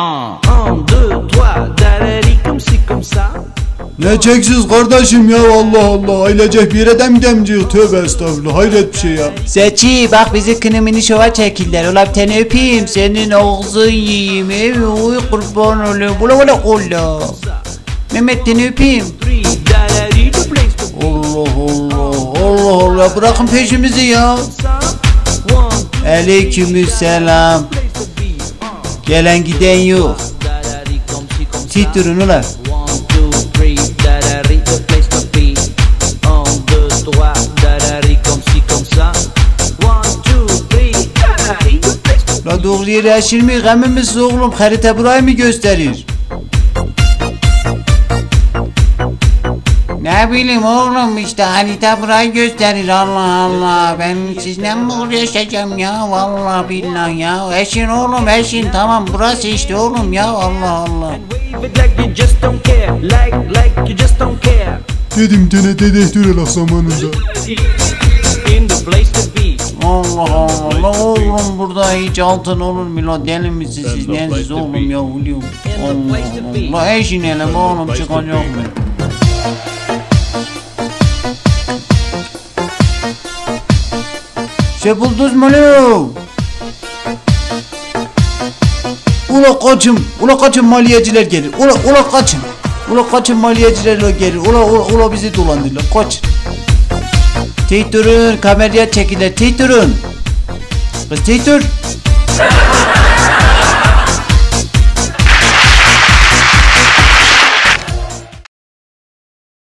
Un, un, deux, trois, darari comme ci comme ça. Ne çeksiz kardeşim ya Allah Allah. Ailecek bir yere dem demciyor. Tövbe estağfurullah. Hayret bir şey ya. Seçi bak bizi kınımını şova çekildiler. Ulan bir tane öpeyim senin ağzın yiyeyim. Ey, Uy kurban olayım. Bula bula kolla. Mehmet seni öpeyim. Allah Allah Allah Allah bırakın peşimizi ya. Aleykümselam. Gelen giden yok. ça. Titrun ulan. La doğru yere aşırmıyor gemimiz oğlum. Harita burayı mı gösterir? Ne bileyim oğlum işte harita burayı gösterir Allah Allah. Ben sizle mi uğraşacağım ya vallahi billahi ya. Eşin oğlum eşin tamam burası işte oğlum ya Allah Allah. Dedim gene dedektör el zamanında. Allah Allah la oğlum burada hiç altın olur mu la deli misiniz siz nesiz oğlum ya ölüyorum. Allah Allah la eşin hele oğlum çıkacak mı? Şey buldunuz mu? Ula kaçın, ula kaçın maliyeciler gelir. Ula ula kaçın. Ula kaçın maliyeciler gelir. Ula ula, ula bizi dolandırırlar. Kaçın. Teyit kameraya çekilir. Teyit durun. Kız teyit.